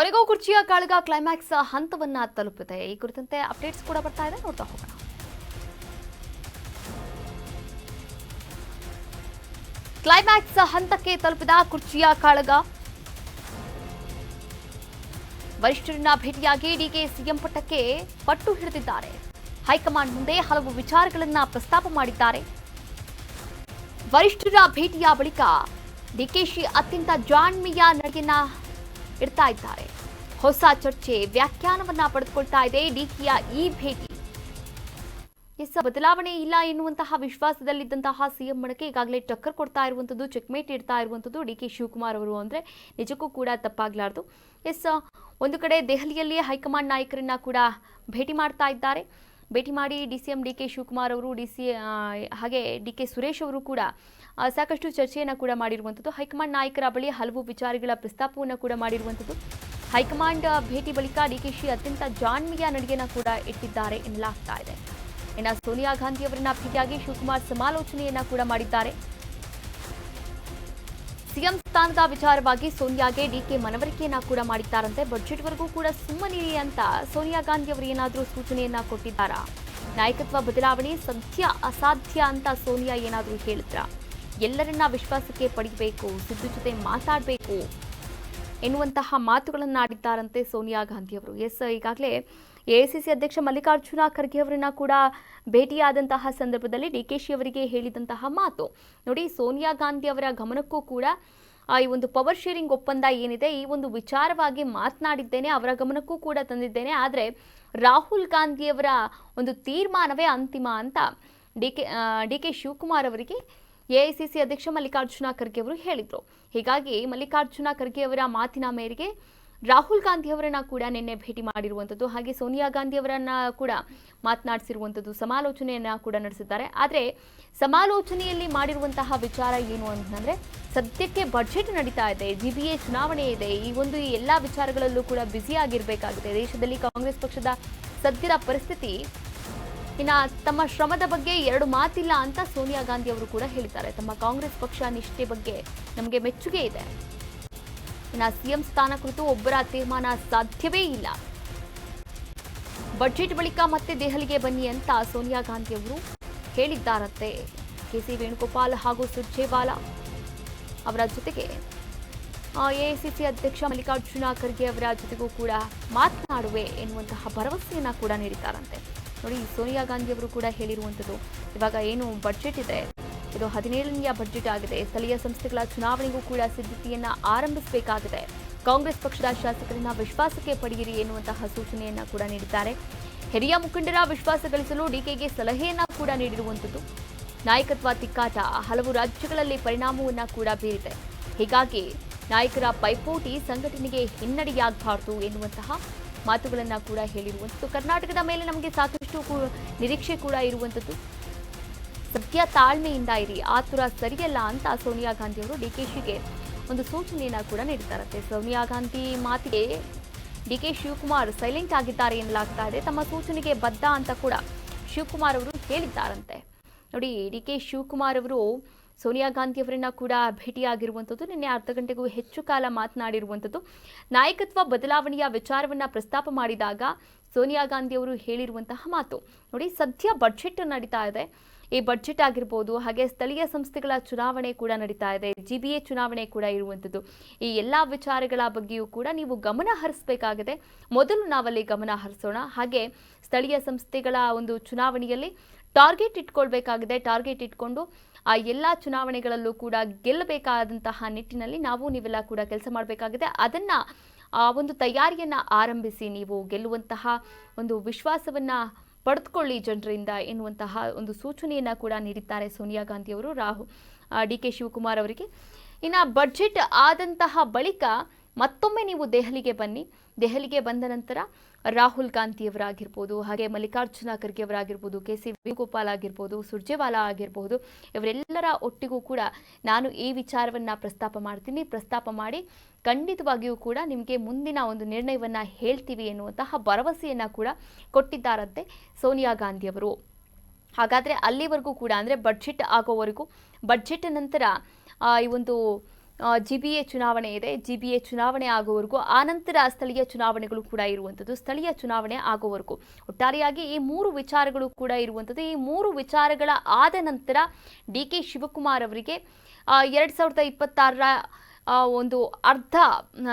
ಕೊನೆಗೂ ಕುರ್ಚಿಯ ಕಾಳಗ ಕ್ಲೈಮ್ಯಾಕ್ಸ್ ಹಂತವನ್ನ ತಲುಪಿದೆ. ಈ ಕುರಿತಂತೆ ಅಪ್ಡೇಟ್ಸ್ ಕೂಡ ಬರ್ತಾ ಇದೆ. ನೋಡ್ತಾ ಹೋಗೋಣ. ಕ್ಲೈಮ್ಯಾಕ್ಸ್ ಹಂತಕ್ಕೆ ತಲುಪಿದ ಕುರ್ಚಿಯ ಕಾಳಗ. ವರಿಷ್ಠರನ್ನ ಭೇಟಿಯಾಗಿ ಡಿಕೆ ಸಿಎಂ ಪಟ್ಟಕ್ಕೆ ಪಟ್ಟು ಹಿಡಿದಿದ್ದಾರೆ. ಹೈಕಮಾಂಡ್ ಮುಂದೆ ಹಲವು ವಿಚಾರಗಳನ್ನ ಪ್ರಸ್ತಾಪ ಮಾಡಿದ್ದಾರೆ. ವರಿಷ್ಠರ ಭೇಟಿಯ ಬಳಿಕ ಡಿಕೆಶಿ ಅತ್ಯಂತ ಜಾಣ್ಮೆಯ ನಡೆಯನ್ನ ಇಡ್ತಾ ಇದ್ದಾರೆ. ಹೊಸ ಚರ್ಚೆ ವ್ಯಾಖ್ಯಾನವನ್ನ ಪಡೆದುಕೊಳ್ತಾ ಇದೆ ಡಿಕೆಯ ಈ ಭೇಟಿ. ಎಸ್ ಬದಲಾವಣೆ ಇಲ್ಲ ಎನ್ನುವಂತಹ ವಿಶ್ವಾಸದಲ್ಲಿದ್ದಂತಹ ಸಿಎಂ ಮಣಕ್ಕೆ ಈಗಾಗಲೇ ಟಕ್ಕರ್ ಕೊಡ್ತಾ ಇರುವಂಥದ್ದು ಚೆಕ್ಮೇಟ್ ಇಡ್ತಾ ಇರುವಂಥದ್ದು ಡಿ ಕೆ ಶಿವಕುಮಾರ್ ಅವರು ಅಂದರೆ ನಿಜಕ್ಕೂ ಕೂಡ ತಪ್ಪಾಗಲಾರ್ದು. ಎಸ್ ಒಂದು ಕಡೆ ದೆಹಲಿಯಲ್ಲಿ ಹೈಕಮಾಂಡ್ ನಾಯಕರನ್ನ ಕೂಡ ಭೇಟಿ ಮಾಡ್ತಾ ಇದ್ದಾರೆ. ಭೇಟಿ ಮಾಡಿ D C M D K Shivakumar ಅವರು ಡಿ ಸಿ ಹಾಗೆ ಡಿ ಕೆ ಸುರೇಶ್ ಅವರು ಕೂಡ ಸಾಕಷ್ಟು ಚರ್ಚೆಯನ್ನು ಕೂಡ ಮಾಡಿರುವಂಥದ್ದು. ಹೈಕಮಾಂಡ್ ನಾಯಕರ ಬಳಿ ಹಲವು ವಿಚಾರಗಳ ಪ್ರಸ್ತಾಪವನ್ನು ಕೂಡ ಮಾಡಿರುವಂಥದ್ದು. ಹೈಕಮಾಂಡ್ ಭೇಟಿ ಬಳಿಕ ಡಿ ಕೆ ಶಿ ಅತ್ಯಂತ ಜಾಣ್ಮೆಯ ನಡಿಗೆನ ಕೂಡ ಇಟ್ಟಿದ್ದಾರೆ ಎನ್ನಲಾಗ್ತಾ ಇದೆ. ಇನ್ನು ಸೋನಿಯಾ ಗಾಂಧಿ ಅವರನ್ನ ಭೇಟಿಯಾಗಿ ಶಿವಕುಮಾರ್ ಸಮಾಲೋಚನೆಯನ್ನು ಕೂಡ ಮಾಡಿದ್ದಾರೆ. ಸಿಎಂ ಸ್ಥಾನದ ವಿಚಾರವಾಗಿ ಸೋನಿಯಾಗೆ ಡಿಕೆ ಮನವರಿಕೆಯನ್ನ ಕೂಡ ಮಾಡಿದ್ದಾರಂತೆ. ಬಜೆಟ್ವರೆಗೂ ಕೂಡ ಸುಮ್ಮನಿರಿ ಅಂತ ಸೋನಿಯಾ ಗಾಂಧಿ ಅವರು ಏನಾದರೂ ಸೂಚನೆಯನ್ನ ಕೊಟ್ಟಿದ್ದಾರಾ? ನಾಯಕತ್ವ ಬದಲಾವಣೆ ಸದ್ಯ ಅಸಾಧ್ಯ ಅಂತ ಸೋನಿಯಾ ಏನಾದರೂ ಹೇಳಿದ್ರ? ಎಲ್ಲರನ್ನ ವಿಶ್ವಾಸಕ್ಕೆ ಪಡಿಬೇಕು, ಸಿದ್ದು ಜೊತೆ ಮಾತಾಡಬೇಕು ಎನ್ನುವಂತಹ ಮಾತುಗಳನ್ನು ಆಡಿದ್ದಾರಂತೆ ಸೋನಿಯಾ ಗಾಂಧಿ ಅವರು. ಎಸ್, ಈಗಾಗಲೇ ಎಐಸಿಸಿ ಅಧ್ಯಕ್ಷ ಮಲ್ಲಿಕಾರ್ಜುನ ಖರ್ಗೆ ಅವರನ್ನ ಕೂಡ ಭೇಟಿಯಾದಂತಹ ಸಂದರ್ಭದಲ್ಲಿ ಡಿ ಕೆ ಶಿ ಅವರಿಗೆ ಹೇಳಿದಂತಹ ಮಾತು. ನೋಡಿ, ಸೋನಿಯಾ ಗಾಂಧಿ ಅವರ ಗಮನಕ್ಕೂ ಕೂಡ ಈ ಒಂದು ಪವರ್ ಶೇರಿಂಗ್ ಒಪ್ಪಂದ ಏನಿದೆ, ಈ ಒಂದು ವಿಚಾರವಾಗಿ ಮಾತನಾಡಿದ್ದೇನೆ, ಅವರ ಗಮನಕ್ಕೂ ಕೂಡ ತಂದಿದ್ದೇನೆ, ಆದರೆ ರಾಹುಲ್ ಗಾಂಧಿಯವರ ಒಂದು ತೀರ್ಮಾನವೇ ಅಂತಿಮ ಅಂತ D K D K Shivakumar ಅವರಿಗೆ ಎಐಸಿಸಿ ಅಧ್ಯಕ್ಷ ಮಲ್ಲಿಕಾರ್ಜುನ ಖರ್ಗೆ ಅವರು ಹೇಳಿದರು. ಹೀಗಾಗಿ ಮಲ್ಲಿಕಾರ್ಜುನ ಖರ್ಗೆ ಅವರ ಮಾತಿನ ಮೇರೆಗೆ ರಾಹುಲ್ ಗಾಂಧಿ ಅವರನ್ನ ಕೂಡ ನಿನ್ನೆ ಭೇಟಿ ಮಾಡಿರುವಂಥದ್ದು ಹಾಗೆ ಸೋನಿಯಾ ಗಾಂಧಿ ಅವರನ್ನ ಕೂಡ ಮಾತನಾಡಿಸಿರುವಂಥದ್ದು ಸಮಾಲೋಚನೆಯನ್ನ ಕೂಡ ನಡೆಸಿದ್ದಾರೆ. ಆದರೆ ಸಮಾಲೋಚನೆಯಲ್ಲಿ ಮಾಡಿರುವಂತಹ ವಿಚಾರ ಏನು ಅಂತಂದ್ರೆ, ಸದ್ಯಕ್ಕೆ ಬಜೆಟ್ ನಡೀತಾ ಇದೆ ಜಿ ಬಿ ಎ ಚುನಾವಣೆ ಇದೆ, ಈ ಒಂದು ಎಲ್ಲ ವಿಚಾರಗಳಲ್ಲೂ ಕೂಡ ಬ್ಯುಸಿ ಆಗಿರಬೇಕಾಗಿದೆ ದೇಶದಲ್ಲಿ ಕಾಂಗ್ರೆಸ್ ಪಕ್ಷದ ಸದ್ಯದ ಪರಿಸ್ಥಿತಿ ಇನ್ನು ತಮ್ಮ ಶ್ರಮದ ಬಗ್ಗೆ ಎರಡು ಮಾತಿಲ್ಲ ಅಂತ ಸೋನಿಯಾ ಗಾಂಧಿ ಅವರು ಕೂಡ ಹೇಳಿದ್ದಾರೆ. ತಮ್ಮ ಕಾಂಗ್ರೆಸ್ ಪಕ್ಷ ನಿಷ್ಠೆ ಬಗ್ಗೆ ನಮಗೆ ಮೆಚ್ಚುಗೆ ಇದೆ. ಇನ್ನ ಸಿಎಂ ಸ್ಥಾನ ಕುರಿತು ಒಬ್ಬರ ತೀರ್ಮಾನ ಸಾಧ್ಯವೇ ಇಲ್ಲ. ಬಜೆಟ್ ಬಳಿಕ ಮತ್ತೆ ದೆಹಲಿಗೆ ಬನ್ನಿ ಅಂತ ಸೋನಿಯಾ ಗಾಂಧಿ ಅವರು ಹೇಳಿದ್ದಾರಂತೆ. ಕೆಸಿ ವೇಣುಗೋಪಾಲ್ ಹಾಗೂ ಸುರ್ಜೇವಾಲಾ ಅವರ ಜೊತೆಗೆ ಎಐಸಿಸಿ ಅಧ್ಯಕ್ಷ ಮಲ್ಲಿಕಾರ್ಜುನ ಖರ್ಗೆ ಅವರ ಜೊತೆಗೂ ಕೂಡ ಮಾತನಾಡುವೆ ಎನ್ನುವಂತಹ ಭರವಸೆಯನ್ನ ಕೂಡ ನೀಡಿದ್ದಾರಂತೆ. ನೋಡಿ, ಸೋನಿಯಾ ಗಾಂಧಿ ಅವರು ಕೂಡ ಹೇಳಿರುವಂಥದ್ದು, ಇವಾಗ ಏನು ಬಜೆಟ್ ಇದೆ. ಇದು ಹದಿನೇಳನೆಯ ಬಜೆಟ್ ಆಗಿದೆ. ಸ್ಥಳೀಯ ಸಂಸ್ಥೆಗಳ ಚುನಾವಣೆಗೂ ಕೂಡ ಸಿದ್ಧತೆಯನ್ನ ಆರಂಭಿಸಬೇಕಾಗಿದೆ. ಕಾಂಗ್ರೆಸ್ ಪಕ್ಷದ ಶಾಸಕರನ್ನ ವಿಶ್ವಾಸಕ್ಕೆ ಪಡೆಯಿರಿ ಎನ್ನುವಂತಹ ಸೂಚನೆಯನ್ನ ಕೂಡ ನೀಡಿದ್ದಾರೆ. ಹಿರಿಯ ಮುಖಂಡರ ವಿಶ್ವಾಸ ಗಳಿಸಲು ಡಿಕೆಗೆ ಸಲಹೆಯನ್ನ ಕೂಡ ನೀಡಿರುವಂಥದ್ದು. ನಾಯಕತ್ವ ತಿಕ್ಕಾಟ, ಹಲವು ರಾಜ್ಯಗಳಲ್ಲಿ ಪರಿಣಾಮವನ್ನ ಕೂಡ ಬೀರಿದೆ. ಹೀಗಾಗಿ ನಾಯಕರ ಪೈಪೋಟಿ ಸಂಘಟನೆಗೆ ಹಿನ್ನಡೆಯಾಗಬಾರದು ಎನ್ನುವಂತಹ ಮಾತುಗಳನ್ನ ಕೂಡ ಹೇಳಿರುವಂಥದ್ದು. ಕರ್ನಾಟಕದ ಮೇಲೆ ನಮಗೆ ಸಾಕಷ್ಟು ನಿರೀಕ್ಷೆ ಕೂಡ ಇರುವಂಥದ್ದು. ಸದ್ಯ ತಾಳ್ಮೆಯಿಂದ ಇರಿ. ಆತುರ ಸರಿಯಲ್ಲ ಅಂತ ಸೋನಿಯಾ ಗಾಂಧಿ ಅವರು ಡಿಕೆಶಿಗೆ ಒಂದು ಸೂಚನೆಯನ್ನ ಕೂಡ ನೀಡಿದ್ದಾರಂತೆ. ಸೋನಿಯಾ ಗಾಂಧಿ ಮಾತಿಗೆ ಡಿ ಕೆ ಶಿವಕುಮಾರ್ ಸೈಲೆಂಟ್ ಆಗಿದ್ದಾರೆ ಎನ್ನಲಾಗ್ತಾ ಇದೆ. ತಮ್ಮ ಸೂಚನೆಗೆ ಬದ್ಧ ಅಂತ ಕೂಡ ಶಿವಕುಮಾರ್ ಅವರು ಹೇಳಿದ್ದಾರಂತೆ. ನೋಡಿ, ಡಿ ಕೆ ಶಿವಕುಮಾರ್ ಅವರು ಸೋನಿಯಾ ಗಾಂಧಿ ಅವರನ್ನ ಕೂಡ ಭೇಟಿಯಾಗಿರುವಂಥದ್ದು, ನಿನ್ನೆ ಅರ್ಧ ಗಂಟೆಗೂ ಹೆಚ್ಚು ಕಾಲ ಮಾತನಾಡಿರುವಂಥದ್ದು. ನಾಯಕತ್ವ ಬದಲಾವಣೆಯ ವಿಚಾರವನ್ನ ಪ್ರಸ್ತಾಪ ಮಾಡಿದಾಗ ಸೋನಿಯಾ ಗಾಂಧಿ ಅವರು ಹೇಳಿರುವಂತಹ ಮಾತು. ನೋಡಿ, ಸದ್ಯ ಬಡ್ಜೆಟ್ ನಡೀತಾ ಇದೆ. ಈ ಬಡ್ಜೆಟ್ ಆಗಿರ್ಬೋದು, ಹಾಗೆ ಸ್ಥಳೀಯ ಸಂಸ್ಥೆಗಳ ಚುನಾವಣೆ ಕೂಡ ನಡೀತಾ ಇದೆ ಜಿ ಬಿ ಎ ಚುನಾವಣೆ ಕೂಡ ಇರುವಂಥದ್ದು. ಈ ಎಲ್ಲ ವಿಚಾರಗಳ ಬಗ್ಗೆಯೂ ಕೂಡ ನೀವು ಗಮನ ಹರಿಸಬೇಕಾಗಿದೆ. ಮೊದಲು ನಾವಲ್ಲಿ ಗಮನ ಹರಿಸೋಣ. ಹಾಗೆ ಸ್ಥಳೀಯ ಸಂಸ್ಥೆಗಳ ಒಂದು ಚುನಾವಣೆಯಲ್ಲಿ ಟಾರ್ಗೆಟ್ ಇಟ್ಕೊಳ್ಬೇಕಾಗಿದೆ. ಟಾರ್ಗೆಟ್ ಇಟ್ಕೊಂಡು ಆ ಎಲ್ಲ ಚುನಾವಣೆಗಳಲ್ಲೂ ಕೂಡ ಗೆಲ್ಲಬೇಕಾದಂತಹ ನಿಟ್ಟಿನಲ್ಲಿ ನಾವು ನೀವೆಲ್ಲ ಕೂಡ ಕೆಲಸ ಮಾಡಬೇಕಾಗಿದೆ. ಅದನ್ನು ಆ ಒಂದು ತಯಾರಿಯನ್ನು ಆರಂಭಿಸಿ ನೀವು ಗೆಲ್ಲುವಂತಹ ಒಂದು ವಿಶ್ವಾಸವನ್ನ ಪಡೆದುಕೊಳ್ಳಿ ಜನರಿಂದ ಎನ್ನುವಂತಹ ಒಂದು ಸೂಚನೆಯನ್ನ ಕೂಡ ನೀಡಿದ್ದಾರೆ ಸೋನಿಯಾ ಗಾಂಧಿ ಅವರು ರಾಹು ಡಿ ಕೆ ಶಿವಕುಮಾರ್ ಅವರಿಗೆ. ಇನ್ನು ಬಜೆಟ್ ಆದಂತಹ ಬಳಿಕ ಮತ್ತೊಮ್ಮೆ ನೀವು ದೆಹಲಿಗೆ ಬನ್ನಿ. ದೆಹಲಿಗೆ ಬಂದ ನಂತರ ರಾಹುಲ್ ಗಾಂಧಿಯವರಾಗಿರ್ಬೋದು, ಹಾಗೆ ಮಲ್ಲಿಕಾರ್ಜುನ ಖರ್ಗೆ ಅವರಾಗಿರ್ಬೋದು, ಕೆ ಸಿ ವೇಣುಗೋಪಾಲ್ ಆಗಿರ್ಬೋದು, ಸುರ್ಜೇವಾಲಾ ಆಗಿರ್ಬೋದು, ಇವರೆಲ್ಲರ ಒಟ್ಟಿಗೂ ಕೂಡ ನಾನು ಈ ವಿಚಾರವನ್ನು ಪ್ರಸ್ತಾಪ ಮಾಡ್ತೀನಿ. ಪ್ರಸ್ತಾಪ ಮಾಡಿ ಖಂಡಿತವಾಗಿಯೂ ಕೂಡ ನಿಮಗೆ ಮುಂದಿನ ಒಂದು ನಿರ್ಣಯವನ್ನು ಹೇಳ್ತೀವಿ ಎನ್ನುವಂತಹ ಭರವಸೆಯನ್ನು ಕೂಡ ಕೊಟ್ಟಿದ್ದಾರಂತೆ ಸೋನಿಯಾ ಗಾಂಧಿಯವರು ಹಾಗಾದರೆ ಅಲ್ಲಿವರೆಗೂ ಕೂಡ ಅಂದರೆ ಬಡ್ಜೆಟ್ ಆಗೋವರೆಗೂ ಬಡ್ಜೆಟ್ ನಂತರ ಈ ಒಂದು ಜಿ ಬಿ ಎ ಚುನಾವಣೆ ಇದೆ. ಜಿ ಬಿ ಎ ಚುನಾವಣೆ ಆಗೋವರೆಗೂ ಆನಂತರ ಸ್ಥಳೀಯ ಚುನಾವಣೆಗಳು ಕೂಡ ಇರುವಂಥದ್ದು. ಸ್ಥಳೀಯ ಚುನಾವಣೆ ಆಗೋವರೆಗೂ. ಒಟ್ಟಾರೆಯಾಗಿ ಈ ಮೂರು ವಿಚಾರಗಳು ಕೂಡ ಇರುವಂಥದ್ದು. ಈ ಮೂರು ವಿಚಾರಗಳ ಆದ ನಂತರ ಡಿ ಕೆ ಶಿವಕುಮಾರ್ ಅವರಿಗೆ ಎರಡು ಸಾವಿರದ ಇಪ್ಪತ್ತಾರರ ಒಂದು ಅರ್ಧ,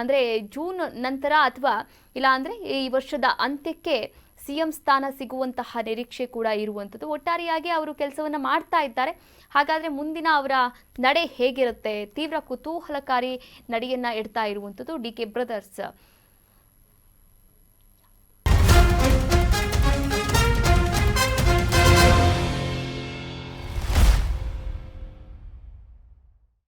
ಅಂದರೆ ಜೂನ್ ನಂತರ ಅಥವಾ ಇಲ್ಲ ಅಂದರೆ ಈ ವರ್ಷದ ಅಂತ್ಯಕ್ಕೆ ಸಿ ಎಂ ಸ್ಥಾನ ಸಿಗುವಂತಹ ನಿರೀಕ್ಷೆ ಕೂಡ ಇರುವಂಥದ್ದು. ಒಟ್ಟಾರೆಯಾಗಿ ಅವರು ಕೆಲಸವನ್ನು ಮಾಡ್ತಾ ಇದ್ದಾರೆ. ಹಾಗಾದರೆ ಮುಂದಿನ ಅವರ ನಡೆ ಹೇಗಿರುತ್ತೆ? ತೀವ್ರ ಕುತೂಹಲಕಾರಿ ನಡೆಯನ್ನು ಇಡ್ತಾ ಇರುವಂಥದ್ದು ಡಿ ಕೆ ಬ್ರದರ್ಸ್.